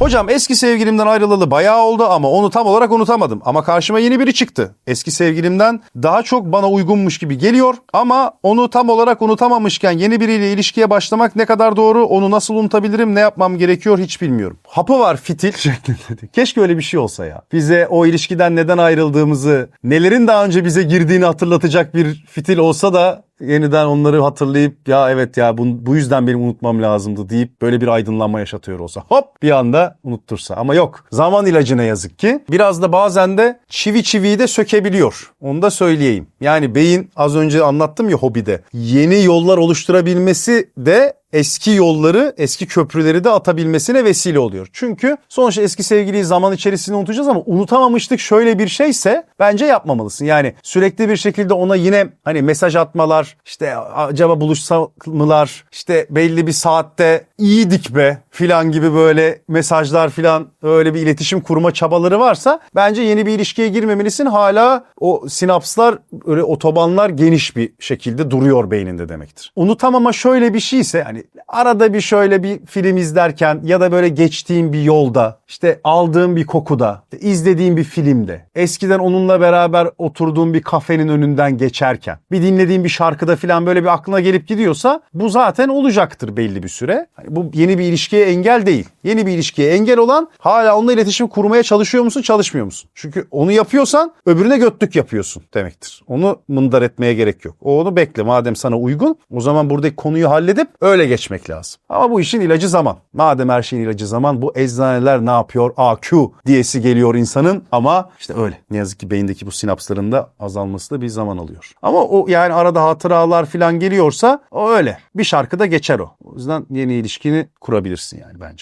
Hocam eski sevgilimden ayrılalı bayağı oldu ama onu tam olarak unutamadım. Ama karşıma yeni biri çıktı. Eski sevgilimden daha çok bana uygunmuş gibi geliyor ama onu tam olarak unutamamışken yeni biriyle ilişkiye başlamak ne kadar doğru, onu nasıl unutabilirim, ne yapmam gerekiyor hiç bilmiyorum. Hapı var fitil. Keşke öyle bir şey olsa ya. Bize o ilişkiden neden ayrıldığımızı, nelerin daha önce bize girdiğini hatırlatacak bir fitil olsa da yeniden onları hatırlayıp ya evet ya bu, bu yüzden benim unutmam lazımdı deyip böyle bir aydınlanma yaşatıyor olsa hop bir anda unuttursa. Ama yok zaman ilacı ne yazık ki. Biraz da bazen de çivi çiviyi de sökebiliyor. Onu da söyleyeyim. Yani beyin az önce anlattım ya hobide. Yeni yollar oluşturabilmesi de eski yolları, eski köprüleri de atabilmesine vesile oluyor. Çünkü sonuçta eski sevgiliyi zaman içerisinde unutacağız ama unutamamıştık şöyle bir şeyse bence yapmamalısın. Yani sürekli bir şekilde ona yine hani mesaj atmalar, işte acaba buluşsak mılar, işte belli bir saatte iyiydik be filan gibi böyle mesajlar filan öyle bir iletişim kurma çabaları varsa bence yeni bir ilişkiye girmemelisin. Hala o sinapslar öyle otobanlar geniş bir şekilde duruyor beyninde demektir. Unutamama şöyle bir şeyse hani arada bir şöyle bir film izlerken ya da böyle geçtiğim bir yolda işte aldığım bir kokuda izlediğim bir filmde eskiden onunla beraber oturduğum bir kafenin önünden geçerken bir dinlediğim bir şarkıda filan böyle bir aklına gelip gidiyorsa bu zaten olacaktır belli bir süre. Hani bu yeni bir ilişkiye engel değil. Yeni bir ilişkiye engel olan hala onunla iletişim kurmaya çalışıyor musun çalışmıyor musun? Çünkü onu yapıyorsan öbürüne götlük yapıyorsun demektir. Onu mındar etmeye gerek yok. O onu bekle madem sana uygun o zaman buradaki konuyu halledip öyle geçmek lazım. Ama bu işin ilacı zaman. Madem her şeyin ilacı zaman bu eczaneler ne yapıyor? AQ diyesi geliyor insanın ama işte öyle. Ne yazık ki beyindeki bu sinapsların da azalması da bir zaman alıyor. Ama o yani arada hatıralar falan geliyorsa o öyle. Bir şarkıda geçer o. O yüzden yeni ilişkini kurabilirsin yani bence.